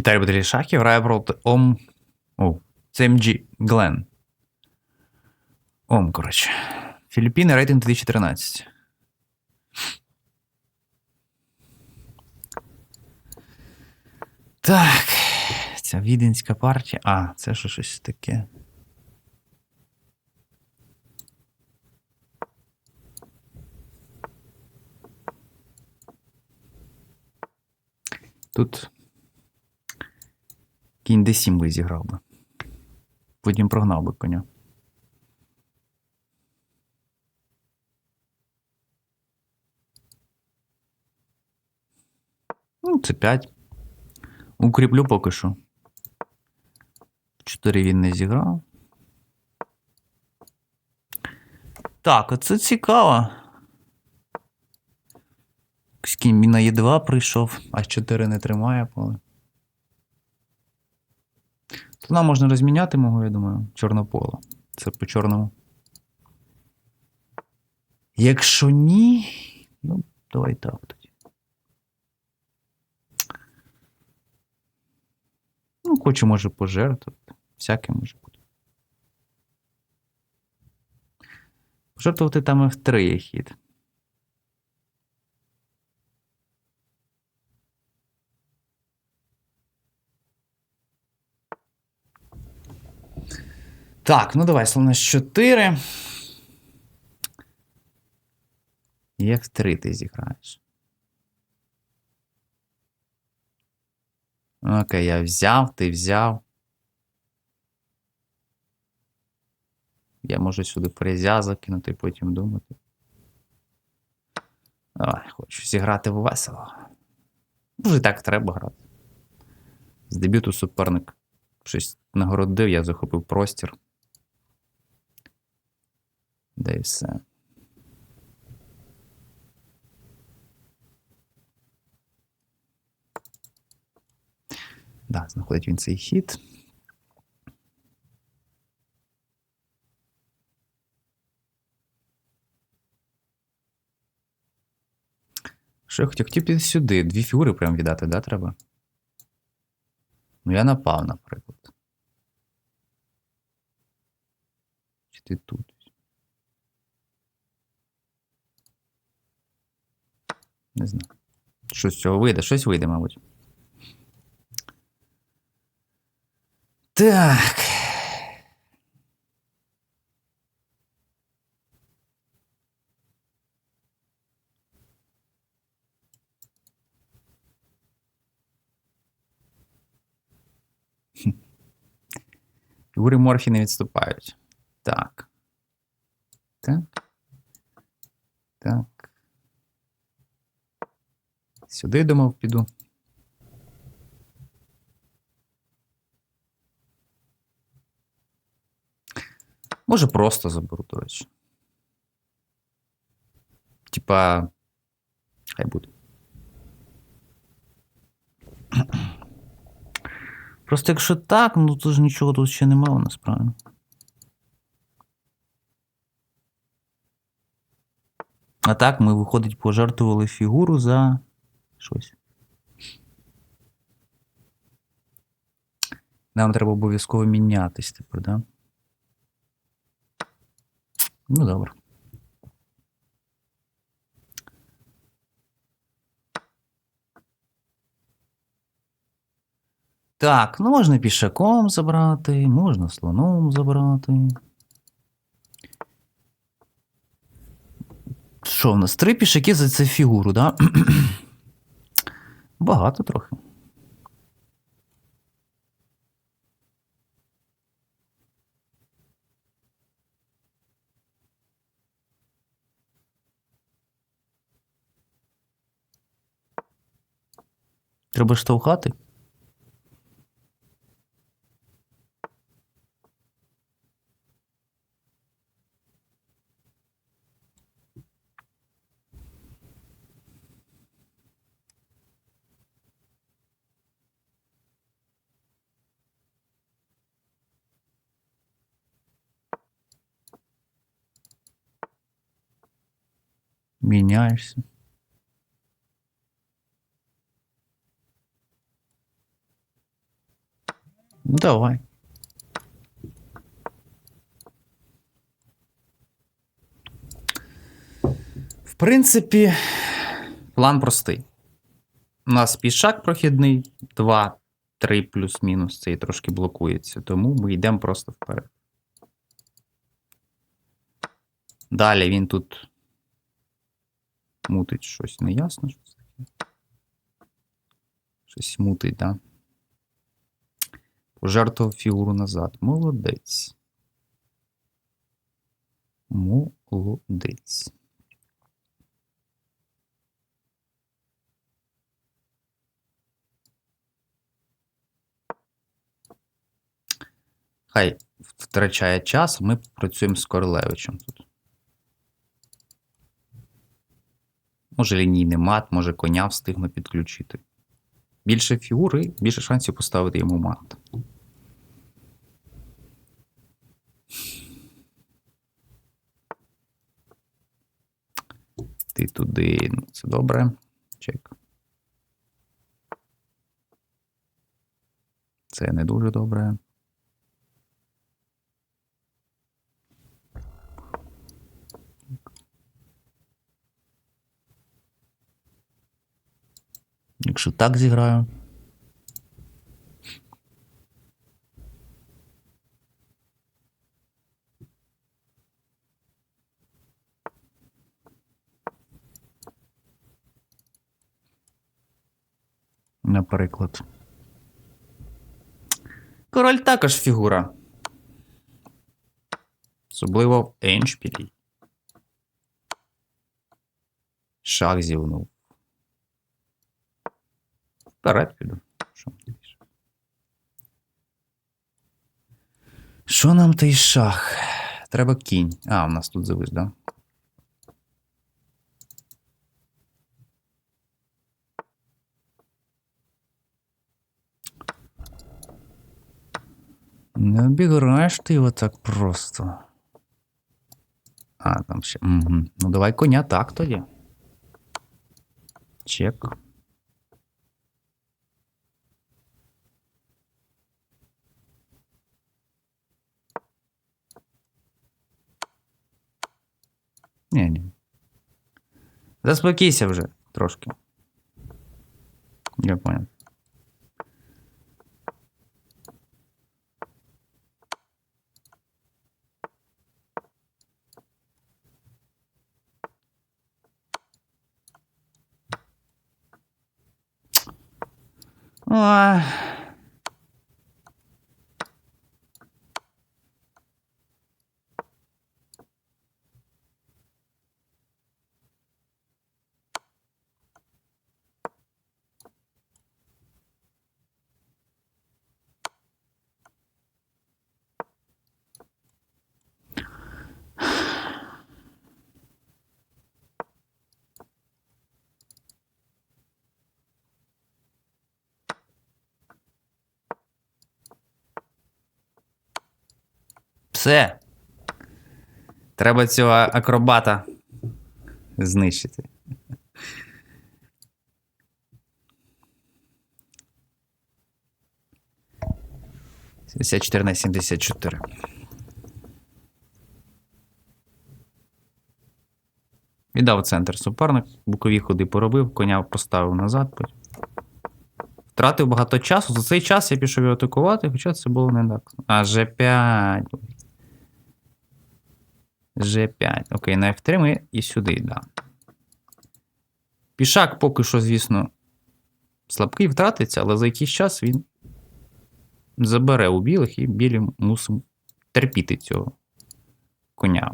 Віталій Баталій Шахів грає проти Ом. О, це МГ Глен. Ом, коротше. Філіппіни рейтинг 2013. Так. Ця віденська партія. А, це що щось таке. Тут D7 би зіграв би. Потім прогнав би коня. Ну, це 5. Укріплю поки що. 4 він не зіграв. Так, оце цікаво. Кінь на Е2 прийшов, а 4 не тримає поле. То нам можна розміняти мого, я думаю, чорнополе. Це по чорному. Якщо ні, ну, давай так тоді. Ну, хочу, може, пожертвувати. Всяке може бути. Пожертвувати там F3 є хід. Так, ну давай, слон 4. І F3 ти зіграєш. Окей, я взяв, ти взяв. Я можу сюди фрезя закинути, потім думати. Давай, хочу зіграти весело. Може, так треба грати. З дебюту суперник щось нагородив, я захопив простір. Да і. Да, знаходить він цей хід. Що я хотів? Хотів піти сюди. Дві фігури прям віддати, да, треба? Ну, я напав, наприклад. Чи ти тут? Не знаю. Що з цього вийде? Щось вийде, мабуть. Так. Фігури морфі не відступають. Так. Так. Сюди думав, піду. Може, просто заберу, до речі. Типа. Хай буде. Просто якщо так, ну то ж нічого тут ще немає насправді. А так, ми, виходить, пожертвували фігуру за щось. Нам треба обов'язково мінятись тепер, да? Ну, добре. Так, ну можна пішаком забрати, можна слоном забрати. Що в нас? Три пішаки за цю фігуру, да? Багато трохи. Треба штовхати. Міняєшся. Давай. В принципі, план простий. У нас пішак прохідний 2, 3 плюс-мінус, цей трошки блокується, тому ми йдемо просто вперед. Далі він тут мутить щось неясно. Таке. Щось мутить, так? Да? Пожертвував фігуру назад. Молодець. Молодець. Хай втрачає час, ми працюємо з Королевичем тут. Може лінійний мат, може коня встигну підключити. Більше фігури, більше шансів поставити йому мат. Ти туди, ну це добре. Чек. Це не дуже добре. Якщо так зіграю. Наприклад. Король також фігура. Особливо в Еншпілі. Шах зівнув. Вперед піду. Що? Що нам той шах? Треба кінь. А, у нас тут завис, да? Не обіграєш ти його так просто. А, там ще. Угу. Ну, давай коня так тоді. Чек. Ні, ні. Заспокійся вже трошки. Я понял. Ой. Все. Треба цього акробата знищити. Сімдесят чотири на сімдесят чотири. Віддав центр суперник, бокові ходи поробив, коня поставив назад. Втратив багато часу. За цей час я пішов його атакувати, хоча це було не так. А, G5. G5. Окей, на F3 ми і сюди, да. Пішак поки що, звісно, слабкий втратиться, але за якийсь час він забере у білих, і білі мусимо терпіти цього коня,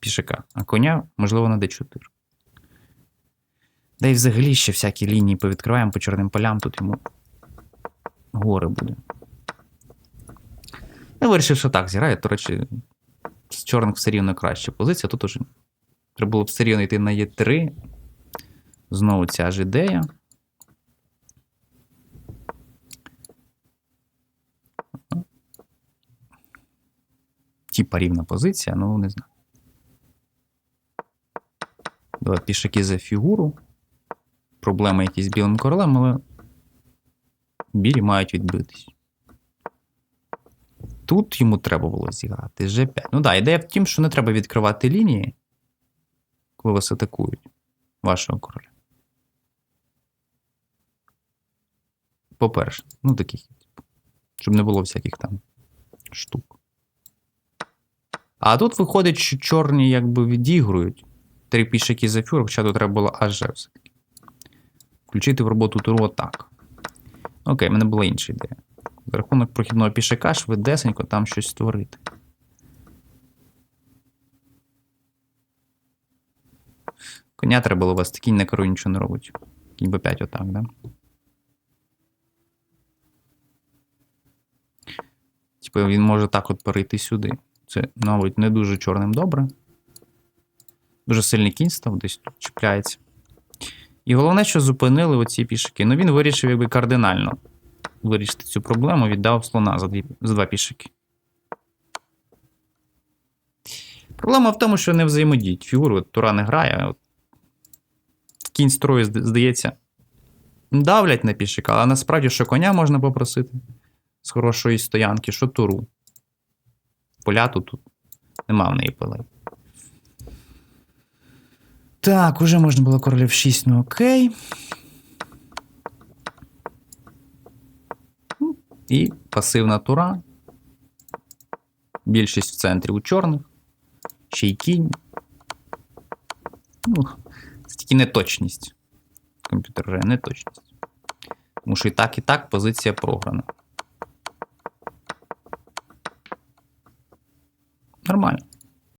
пішака. А коня, можливо, на D4. Да і взагалі ще всякі лінії повідкриваємо по чорним полям, тут йому горе буде. Я вирішив, що так зіграю. До речі, з чорних все рівно краща позиція. Тут уже треба було б все рівно йти на Е3. Знову ця ж ідея. Типа рівна позиція, ну не знаю. Давай пішаки за фігуру. Проблеми якісь з білим королем, але білі мають відбитись. Тут йому треба було зіграти G5. Ну да, ідея в тім, що не треба відкривати лінії, коли вас атакують вашого короля. По-перше, ну таких, щоб не було всяких там штук. А тут виходить, що чорні якби відігрують три пішаки за фюр, хоча тут треба було аж все-таки. Включити в роботу туру отак. Окей, в мене була інша ідея. За рахунок прохідного пішака швидесенько там щось створити. Коня треба було вести, кінь на кору нічого не робить. Кінь Б5 отак, да? Типу він може так от перейти сюди. Це, мабуть, не дуже чорним добре. Дуже сильний кінь став, десь тут чіпляється. І головне, що зупинили оці пішаки. Ну він вирішив якби кардинально вирішити цю проблему, віддав слона за, дві, за два пішаки. Проблема в тому, що не взаємодіють фігури. От Тура не грає. От кінь строю, здається, давлять на пішака, але насправді, що коня можна попросити з хорошої стоянки, що туру. Поля тут нема в неї полей. Так, уже можна було королів 6, ну окей. І пасивна тура. Більшість в центрі у чорних. Ще й кінь. Ну, це тільки неточність. Комп'ютер вже неточність. Тому що і так, і так позиція програна. Нормально.